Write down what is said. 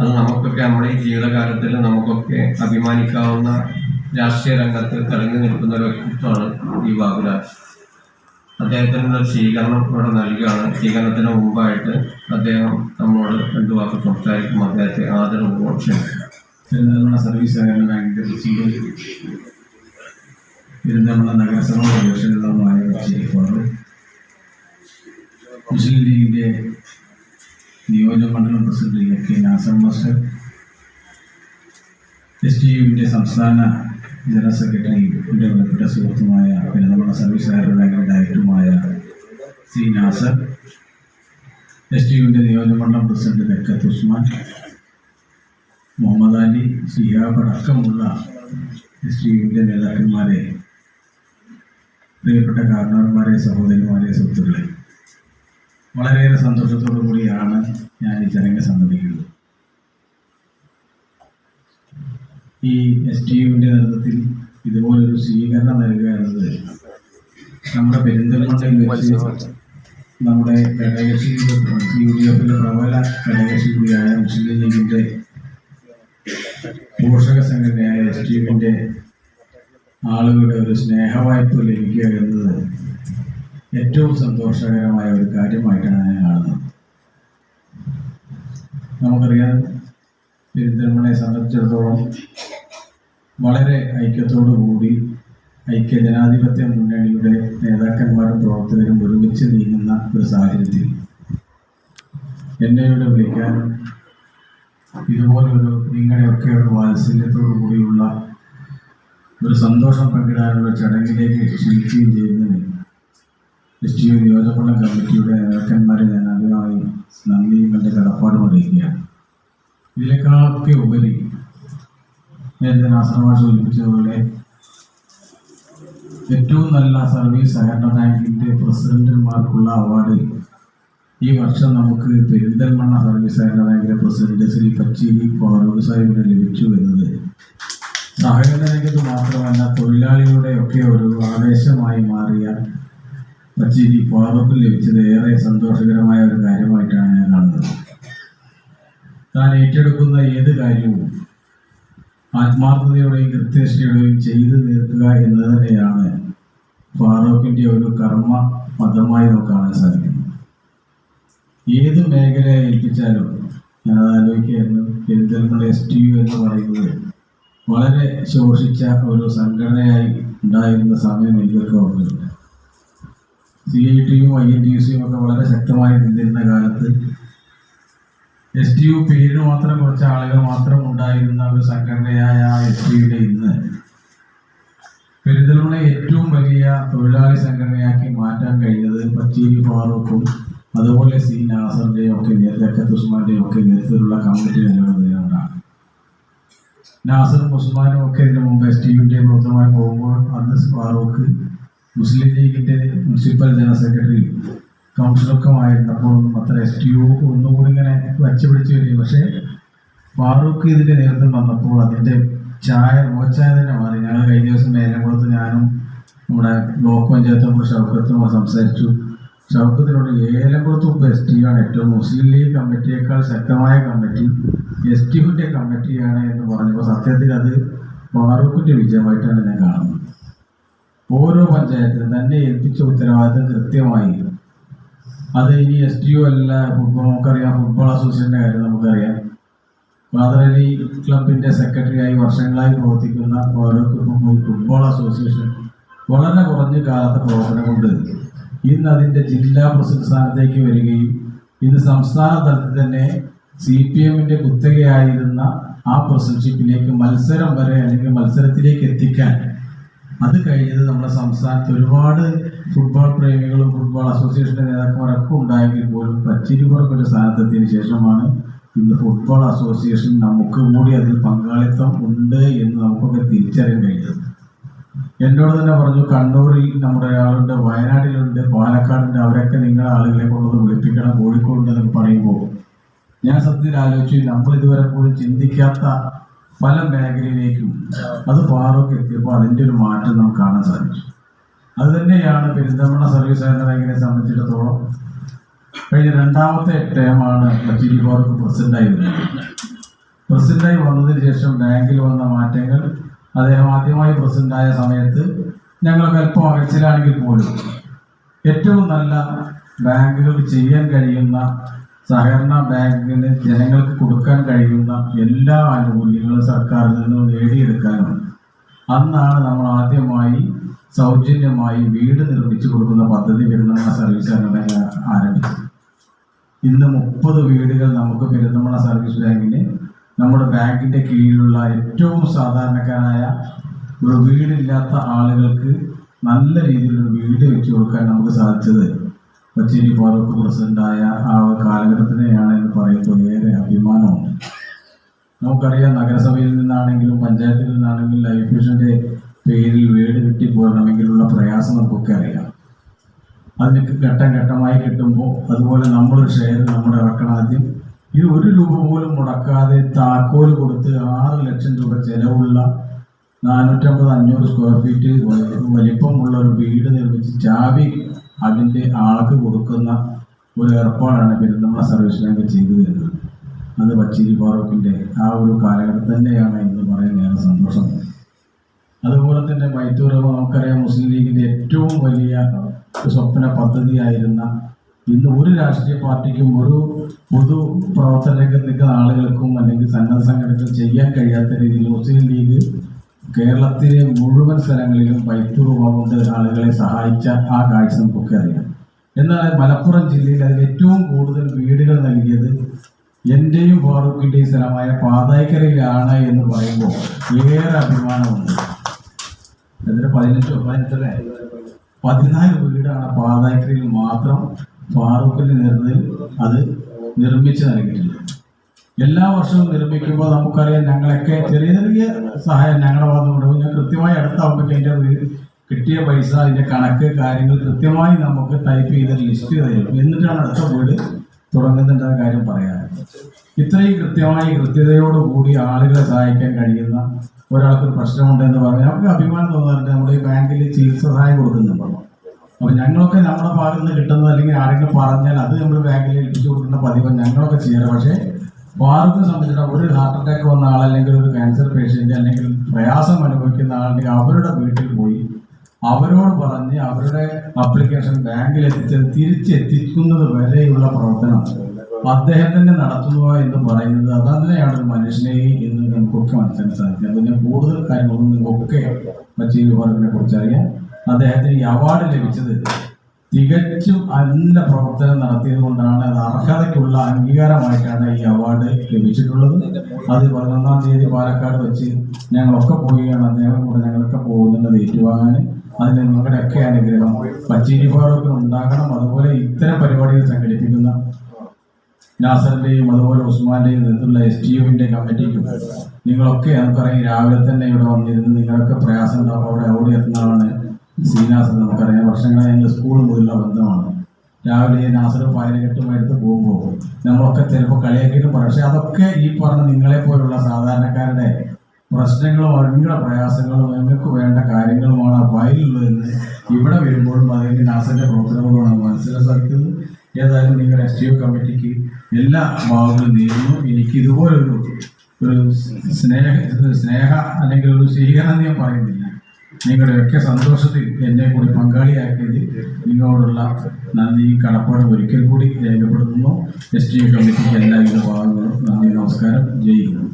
അത് നമുക്കൊക്കെ നമ്മുടെ ഈ ജീവിതകാലത്തിൽ നമുക്കൊക്കെ അഭിമാനിക്കാവുന്ന രാഷ്ട്രീയ രംഗത്ത് തെളിഞ്ഞു നിൽക്കുന്ന ഒരു വ്യക്തിത്വമാണ് ഈ ബാബുരാജ്. അദ്ദേഹത്തിന് ഒരു സ്വീകരണം ഇവിടെ നൽകുകയാണ്. സ്വീകരണത്തിന് മുമ്പായിട്ട് അദ്ദേഹം നമ്മളോട് രണ്ടു വാക്ക് സംസാരിക്കും. അദ്ദേഹത്തെ ആദരവ് സർവീസ് സഹകരണ ബാങ്കിന്റെ മുസ്ലിം ലീഗിന്റെ നിയോജകമണ്ഡലം president A K Nasar master S T യുവിന്റെ സംസ്ഥാന ജനറൽ സെക്രട്ടറി എന്റെ ബന്ധപ്പെട്ട സുഹൃത്തുമായ പെരിന്തൽമണ്ണ സർവീസ് സഹകരണ ഡയറക്ടറുമായ സി നാസർ എസ് ടി യുവിന്റെ നിയോജകമണ്ഡലം പ്രസിഡന്റ് ബക്കത്ത് ഉസ്മാൻ മുഹമ്മദ് അലി ഷിഹാബ് അടക്കമുള്ള എസ് ടി യുവിന്റെ നേതാക്കന്മാരെ പ്രിയപ്പെട്ട കാരണവന്മാരെ സഹോദരിമാരെ സുഹൃത്തുക്കളെ വളരെയേറെ സന്തോഷത്തോടു കൂടിയാണ് ഞാൻ ഈ ചടങ്ങിനെ സംബന്ധിക്കുന്നത് ഈ എസ് ടി യുവിന്റെ നേതൃത്വത്തിൽ ഇതുപോലൊരു സ്വീകരണം നൽകുക എന്നത് നമ്മുടെ പെരിന്തൽമണ്ണയിൽ വെച്ച് നമ്മുടെ ഘടകകക്ഷി യു ഡി എഫിന്റെ പ്രബല ഘടകകക്ഷി കൂടിയായ മുസ്ലിം ലീഗിന്റെ പോഷക സംഘടനയായ എസ് ടി യുവിന്റെ ആളുകളുടെ ഒരു സ്നേഹവായ്പ ലഭിക്കുക എന്നത് ഏറ്റവും സന്തോഷകരമായ ഒരു കാര്യമായിട്ടാണ് ഞാൻ കാണുന്നത്. നമുക്കറിയാം പെരിന്തൽമണയെ സംബന്ധിച്ചിടത്തോളം വളരെ ഐക്യത്തോടു കൂടി ഐക്യ ജനാധിപത്യ മുന്നണിയുടെ നേതാക്കന്മാരും പ്രവർത്തകരും ഒരുമിച്ച് നീങ്ങുന്ന ഒരു സാഹചര്യത്തിൽ എന്നെ ഇവിടെ വിളിക്കാൻ ഇതുപോലൊരു നിങ്ങളുടെയൊക്കെ ഒരു വാത്സല്യത്തോടു കൂടിയുള്ള ഒരു സന്തോഷം പങ്കിടാനുള്ള ചടങ്ങിലേക്ക് ക്ഷണിക്കുകയും ചെയ്യുന്നതിന് എസ് ടി യു നിയോജകമണ്ഡലം കമ്മിറ്റിയുടെ നേതാക്കന്മാരെ ഞാൻ ആദ്യമായി നന്ദിയും എന്റെ കടപ്പാടും അറിയിക്കുകയാണ് ഇതിനേക്കാളൊക്കെ ഉപരി നേരത്തെ നാസർമാർ സൂചിപ്പിച്ചതുപോലെ ഏറ്റവും നല്ല സർവീസ് സഹകരണ ബാങ്കിന്റെ പ്രസിഡന്റുമാർക്കുള്ള അവാർഡ് ഈ വർഷം നമുക്ക് പെരിന്തൽമണ്ണ സർവീസ് സഹകരണ ബാങ്കിലെ പ്രസിഡന്റ് ശ്രീ പച്ചേരി ഫാറൂഖ് സാഹിബിന് ലഭിച്ചു എന്നത്. സഹകരണ രംഗത്ത് മാത്രമല്ല തൊഴിലാളികളുടെ ഒക്കെ ഒരു ആവേശമായി മാറിയ പച്ചേരി ഫാറൂഖിന് ലഭിച്ചത് ഏറെ സന്തോഷകരമായ ഒരു കാര്യമായിട്ടാണ് ഞാൻ കാണുന്നത്. താൻ ഏറ്റെടുക്കുന്ന ഏത് കാര്യവും ആത്മാർത്ഥതയോടെയും കൃത്യനിഷ്ഠയോടെയും ചെയ്തു തീർക്കുക എന്നത് തന്നെയാണ് ഫാറൂഖിന്റെ ഒരു കർമ്മ പദമായി നമുക്ക് കാണാൻ സാധിക്കുന്നത്. ഏത് മേഖലയെ ഏൽപ്പിച്ചാലും ഞാൻ ആലോചിക്കുകയായിരുന്നു. പെരിന്തൽമണ്ണ എസ് ടി യു എന്ന് പറയുന്നത് വളരെ ശോഷിച്ച ഒരു സംഘടനയായി ഉണ്ടായിരുന്ന സമയം എനിക്കൊക്കെ ഓർമ്മയുണ്ട്. സി ഐ ടിയും ഐ എൻ ടി സിയും ഒക്കെ വളരെ ശക്തമായി നിന്നിരുന്ന കാലത്ത് എസ് ടി യു പേരിന് മാത്രം കുറച്ച് ആളുകൾ മാത്രം ഉണ്ടായിരുന്ന ഒരു സംഘടനയായ എസ് ടി യുടെ ഇന്ന് പെരിന്തൽമണ്ണ ഏറ്റവും വലിയ തൊഴിലാളി സംഘടനയാക്കി മാറ്റാൻ കഴിഞ്ഞത് പച്ചീരി ഫാറൂഖും അതുപോലെ സി നാസറിന്റെയും ഒക്കെ നേതൃത്വ ഉസ്മാന്റെയും ഒക്കെ നേതൃത്വത്തിലുള്ള കമ്മിറ്റി നിലകൊണ്ടതുകൊണ്ടാണ് നാസറും ഉസ്മാനും ഒക്കെ ഇതിനു മുമ്പ് എസ് ടി യുടെ പുറത്തുമായി പോകുമ്പോൾ അന്ന് ഫാറൂഖ് മുസ്ലിം ലീഗിന്റെ മുനിസിപ്പൽ ജനറൽ സെക്രട്ടറി കൗൺസിലൊക്കെ ആയിരുന്നപ്പോൾ ഒന്നും അത്ര എസ് ടി ഒ ഒന്നുകൂടി ഇങ്ങനെ വച്ച് പിടിച്ച് വരികയും പക്ഷേ ഫാറൂഖ് ഇതിന്റെ നേതൃത്വം വന്നപ്പോൾ അതിന്റെ ചായ മോച്ചായ തന്നെ മാറി. ഞങ്ങൾ കഴിഞ്ഞ ദിവസം മേലംകുളത്ത് ഞാനും നമ്മുടെ ബ്ലോക്ക് പഞ്ചായത്തും കൂടെ ഷൗക്കത്തും സംസാരിച്ചു. ഷൗക്കത്തിനോട് ഏലംകുളത്ത് മുമ്പ് എസ് ടി ആണ് ഏറ്റവും മുസ്ലിം ലീഗ് കമ്മിറ്റിയേക്കാൾ ശക്തമായ കമ്മിറ്റി എസ് ടി കമ്മിറ്റിയാണ് എന്ന് പറഞ്ഞപ്പോൾ സത്യത്തിൽ അത് ഫാറൂഖിന്റെ വിജയമായിട്ടാണ് ഞാൻ കാണുന്നത്. ഓരോ പഞ്ചായത്തിലും തന്നെ ഏൽപ്പിച്ച ഉത്തരവാദിത്തം കൃത്യമായി അത് ഇനി എസ് ടി ഒ അല്ല ഫുട്ബോൾ നമുക്കറിയാം. ഫുട്ബോൾ അസോസിയേഷന്റെ കാര്യം നമുക്കറിയാം. ഖാദർ ക്ലബിന്റെ സെക്രട്ടറിയായി വർഷങ്ങളായി പ്രവർത്തിക്കുന്ന ഓരോ ഫുട്ബോൾ അസോസിയേഷൻ വളരെ കുറഞ്ഞ കാലത്തെ പ്രവർത്തനം കൊണ്ട് ഇന്ന് അതിന്റെ ജില്ലാ പ്രസിഡന്റ് സ്ഥാനത്തേക്ക് വരികയും ഇന്ന് സംസ്ഥാന തലത്തിൽ തന്നെ സി പി എമ്മിന്റെ കുത്തകയായിരുന്ന ആ പ്രസിഡന്റ്ഷിപ്പിലേക്ക് മത്സരം വരെ അല്ലെങ്കിൽ മത്സരത്തിലേക്ക് എത്തിക്കാൻ അത് കഴിഞ്ഞത് നമ്മുടെ സംസ്ഥാനത്ത് ഒരുപാട് ഫുട്ബോൾ പ്രേമികളും ഫുട്ബോൾ അസോസിയേഷന്റെ നേതാക്കന്മാരൊക്കെ ഉണ്ടായെങ്കിൽ പോലും പച്ചിരിപ്പുറം ഒരു സ്ഥാനത്തെത്തിയതിനു ശേഷമാണ് ഇന്ന് ഫുട്ബോൾ അസോസിയേഷൻ നമുക്ക് കൂടി അതിൽ പങ്കാളിത്തം ഉണ്ട് എന്ന് നമുക്കൊക്കെ തിരിച്ചറിയാൻ കഴിഞ്ഞത്. എന്നോട് തന്നെ പറഞ്ഞു കണ്ണൂരിൽ നമ്മുടെ ആളുണ്ട് വയനാട്ടിലുണ്ട് പാലക്കാടുണ്ട് അവരൊക്കെ നിങ്ങളെ ആളുകളെ കൊണ്ടൊന്ന് വിളിപ്പിക്കണം കോഴിക്കോട് എന്നൊക്കെ പറയുമ്പോൾ ഞാൻ സത്യത്തിൽ ആലോചിച്ചു നമ്മൾ ഇതുവരെ പോലും ചിന്തിക്കാത്ത പല മേഖലയിലേക്കും അത് പാറൊക്കെ എത്തിയപ്പോൾ അതിന്റെ ഒരു മാറ്റം നമുക്ക് കാണാൻ സാധിച്ചു. അതുതന്നെയാണ് തന്നെയാണ് പെരിന്തൽമണ്ണ സർവീസ് സഹകരണ ബാങ്കിനെ സംബന്ധിച്ചിടത്തോളം കഴിഞ്ഞ രണ്ടാമത്തെ ടേമാണ് ബച്ചിരി ഫാറൂഖ് പ്രസിഡന്റായി വരുന്നത് പ്രസിഡന്റായി വന്നതിന് ശേഷം ബാങ്കിൽ വന്ന മാറ്റങ്ങൾ അദ്ദേഹം ആദ്യമായി പ്രസിഡന്റായ സമയത്ത് ഞങ്ങൾക്ക് അല്പം അകച്ചിലാണെങ്കിൽ പോലും ഏറ്റവും നല്ല ബാങ്കുകൾ ചെയ്യാൻ കഴിയുന്ന സഹകരണ ബാങ്കിന് ജനങ്ങൾക്ക് കൊടുക്കാൻ കഴിയുന്ന എല്ലാ ആനുകൂല്യങ്ങളും സർക്കാരിൽ നിന്നും നേടിയെടുക്കാനും അന്നാണ് നമ്മൾ ആദ്യമായി സൗജന്യമായി വീട് നിർമ്മിച്ചു കൊടുക്കുന്ന പദ്ധതി പെരുന്തമണ സർവീസ് സംഘടന ആരംഭിച്ചത്. ഇന്ന് മുപ്പത് വീടുകൾ നമുക്ക് പെരുന്തമണ സർവീസ് ബാങ്കിന് നമ്മുടെ ബാങ്കിന്റെ കീഴിലുള്ള ഏറ്റവും സാധാരണക്കാരായ ഒരു വീടില്ലാത്ത ആളുകൾക്ക് നല്ല രീതിയിലൊരു വീട് വെച്ചു കൊടുക്കാൻ നമുക്ക് സാധിച്ചത് കൊച്ചേരി ഫാറൂഖ് പ്രസിഡന്റായ ആ ഒരു കാലഘട്ടത്തിനെയാണ് എന്ന് പറയുമ്പോൾ ഏറെ അഭിമാനമുണ്ട്. നമുക്കറിയാം നഗരസഭയിൽ നിന്നാണെങ്കിലും പഞ്ചായത്തിൽ നിന്നാണെങ്കിലും ലൈഫ് മിഷന്റെ പേരിൽ വീട് കിട്ടിപ്പോരണമെങ്കിലുള്ള പ്രയാസം നമുക്കൊക്കെ അറിയാം. അതിനൊക്കെ ഘട്ടം ഘട്ടമായി കിട്ടുമ്പോൾ അതുപോലെ നമ്മളൊരു ഷെയർ നമ്മുടെ ഇറക്കണം ആദ്യം. ഇത് ഒരു രൂപ പോലും മുടക്കാതെ താക്കോൽ കൊടുത്ത് ആറ് ലക്ഷം രൂപ ചെലവുള്ള നാനൂറ്റമ്പത് അഞ്ഞൂറ് സ്ക്വയർ ഫീറ്റ് വലിപ്പമുള്ള ഒരു വീട് നിർമ്മിച്ച് ചാവി അതിന്റെ ആൾക്ക് കൊടുക്കുന്ന ഒരു ഏർപ്പാടാണ് പെരുന്തമ്മ സർവീസ് ബാങ്ക് ചെയ്തു വരുന്നത് അത് ബച്ചേരി ഫാറൂഖിന്റെ ആ ഒരു കാലഘട്ടം തന്നെയാണ് എന്ന് പറയാൻ ഏറെ സന്തോഷം. അതുപോലെ തന്നെ മൈത്തൂർ നമുക്കറിയാം മുസ്ലിം ലീഗിന്റെ ഏറ്റവും വലിയ സ്വപ്ന പദ്ധതിയായിരുന്ന ഇന്ന് ഒരു രാഷ്ട്രീയ പാർട്ടിക്കും ഒരു പൊതു പ്രവർത്തനങ്ങൾ നിൽക്കുന്ന ആളുകൾക്കും അല്ലെങ്കിൽ സന്നദ്ധ സംഘടനകൾ ചെയ്യാൻ കഴിയാത്ത രീതിയിൽ മുസ്ലിം ലീഗ് കേരളത്തിലെ മുഴുവൻ സ്ഥലങ്ങളിലും മൈത്തൂർ കൊണ്ട് ആളുകളെ സഹായിച്ച ആ കാഴ്ച നമുക്കൊക്കെ അറിയാം. എന്നാൽ മലപ്പുറം ജില്ലയിൽ അതിൽ ഏറ്റവും കൂടുതൽ വീടുകൾ നൽകിയത് എന്റെയും ഫാറൂഖിന്റെയും സ്ഥലമായ പാതായ്ക്കരയിലാണ് എന്ന് പറയുമ്പോൾ ഏറെ അഭിമാനമുണ്ട്. എന്നിട്ട് പതിനെട്ട് പതിനെട്ടല്ലേ പതിനാല് വീടാണ് പാതായ്ക്കരയിൽ മാത്രം ഫാറൂഖിന്റെ നേതൃത്വത്തിൽ അത് നിർമ്മിച്ച് നൽകിയിട്ടുണ്ട് എല്ലാ വർഷവും നിർമ്മിക്കുമ്പോൾ നമുക്കറിയാം ഞങ്ങളൊക്കെ ചെറിയ ചെറിയ സഹായം ഞങ്ങളുടെ ഭാഗത്ത് ഉണ്ടാവും. ഞാൻ കൃത്യമായി അടുത്താവുമ്പോൾ അതിന്റെ കിട്ടിയ പൈസ അതിന്റെ കണക്ക് കാര്യങ്ങൾ കൃത്യമായി നമുക്ക് ടൈപ്പ് ചെയ്ത് ലിസ്റ്റ് തരും. എന്നിട്ടാണ് അടുത്ത വീട് ആ കാര്യം പറയാറ്. ഇത്രയും കൃത്യമായി കൃത്യതയോടുകൂടി ആളുകളെ സഹായിക്കാൻ കഴിയുന്ന ഒരാൾക്ക് ഒരു പ്രശ്നമുണ്ട് എന്ന് പറഞ്ഞാൽ നമുക്ക് അഭിമാനം തോന്നാറുണ്ട്. നമ്മുടെ ഈ ബാങ്കിൽ ചികിത്സ സഹായം കൊടുക്കുന്നുണ്ടല്ലോ അപ്പോൾ ഞങ്ങളൊക്കെ നമ്മുടെ ഭാഗത്ത് നിന്ന് കിട്ടുന്നത് അല്ലെങ്കിൽ ആരെങ്കിലും പറഞ്ഞാൽ അത് നമ്മൾ ബാങ്കിൽ ഏൽപ്പിച്ചു കൊടുക്കുന്ന പതിവ് ഞങ്ങളൊക്കെ ചെയ്യാറ്. പക്ഷേ ഫാറൂഖിനെ സംബന്ധിച്ചിടത്തോളം ഒരു ഹാർട്ട് അറ്റാക്ക് വന്ന ആൾ അല്ലെങ്കിൽ ഒരു ക്യാൻസർ പേഷ്യന്റ് അല്ലെങ്കിൽ പ്രയാസം അനുഭവിക്കുന്ന ആളുണ്ടെങ്കിൽ അവരുടെ വീട്ടിൽ പോയി അവരോട് പറഞ്ഞ് അവരുടെ അപ്ലിക്കേഷൻ ബാങ്കിൽ എത്തിച്ച് തിരിച്ചെത്തിക്കുന്നത് വരെയുള്ള പ്രവർത്തനം അദ്ദേഹം തന്നെ നടത്തുക എന്ന് പറയുന്നത് അത് തന്നെയാണ് ഒരു മനുഷ്യനെ എന്ന് നമുക്കൊക്കെ മനസ്സിലാക്കാൻ സാധിക്കും പിന്നെ കൂടുതൽ കാര്യങ്ങളൊന്നും നിങ്ങൾക്കൊക്കെ മറ്റേ കുറിച്ച് അറിയാം അദ്ദേഹത്തിന് ഈ അവാർഡ് ലഭിച്ചത് തികച്ചും നല്ല പ്രവർത്തനം നടത്തിയത് കൊണ്ടാണ് അത് അർഹതയ്ക്കുള്ള അംഗീകാരമായിട്ടാണ് ഈ അവാർഡ് ലഭിച്ചിട്ടുള്ളത്. അത് പതിനൊന്നാം തീയതി പാലക്കാട് വെച്ച് ഞങ്ങളൊക്കെ പോവുകയാണ്. അദ്ദേഹം കൂടെ ഞങ്ങളൊക്കെ പോകുന്നുണ്ട് ഏറ്റുവാങ്ങാൻ. അതിന് നിങ്ങളുടെയൊക്കെ അനുഗ്രഹം. ബച്ചേരി ഫാറൂഖിന് ഉണ്ടാകണം. അതുപോലെ ഇത്തരം പരിപാടികൾ സംഘടിപ്പിക്കുന്ന നാസറിന്റെയും അതുപോലെ ഉസ്മാന്റെയും നേതൃത്വമുള്ള എസ് ടി യുവിന്റെ കമ്മിറ്റിക്കും നിങ്ങളൊക്കെ നമുക്കറിയാം രാവിലെ തന്നെ ഇവിടെ വന്നിരുന്ന് നിങ്ങളൊക്കെ പ്രയാസം ഉണ്ടാവും. അവിടെ ഓടി എത്തുന്നതാണ് സീനാസർ നമുക്കറിയാം. വർഷങ്ങളായി ഞങ്ങൾ സ്കൂൾ മുതലുള്ള ബന്ധമാണ്. രാവിലെ നാസർ ഫയലുകെട്ടുമായിട്ട് പോകുമ്പോൾ നമ്മളൊക്കെ ചിലപ്പോൾ കളിയാക്കിയിട്ട് പറയും. പക്ഷെ അതൊക്കെ ഈ പറഞ്ഞ നിങ്ങളെ പോലുള്ള സാധാരണക്കാരുടെ പ്രശ്നങ്ങളും അവരുടെ പ്രയാസങ്ങളും നിങ്ങൾക്ക് വേണ്ട കാര്യങ്ങളുമാണ് ആ ഫയലിലുള്ളതെന്ന് ഇവിടെ വരുമ്പോഴും അതിന്റെ നാസറിന്റെ പ്രവർത്തനങ്ങളുമാണ് മനസ്സിലാക്കാൻ സാധിക്കുന്നത് ഏതായാലും നിങ്ങളുടെ എസ് ടി ഒ കമ്മിറ്റിക്ക് എല്ലാ ഭാഗങ്ങളും നേരുന്നു. എനിക്ക് ഇതുപോലൊരു ഒരു സ്നേഹ സ്നേഹ അല്ലെങ്കിൽ ഒരു സ്വീകരണം ഞാൻ പറയുന്നില്ല. നിങ്ങളുടെയൊക്കെ സന്തോഷത്തിൽ എന്നെ കൂടി പങ്കാളിയാക്കിയതിൽ നിങ്ങളോടുള്ള നന്ദി. കടപ്പാട് ഒരിക്കൽ കൂടി രേഖപ്പെടുത്തുന്നു. എസ് ടി കമ്മിറ്റിക്ക് എല്ലാവിധ ഭാഗങ്ങളും നന്ദി നമസ്കാരം. ജയ് ഹിന്ദ്.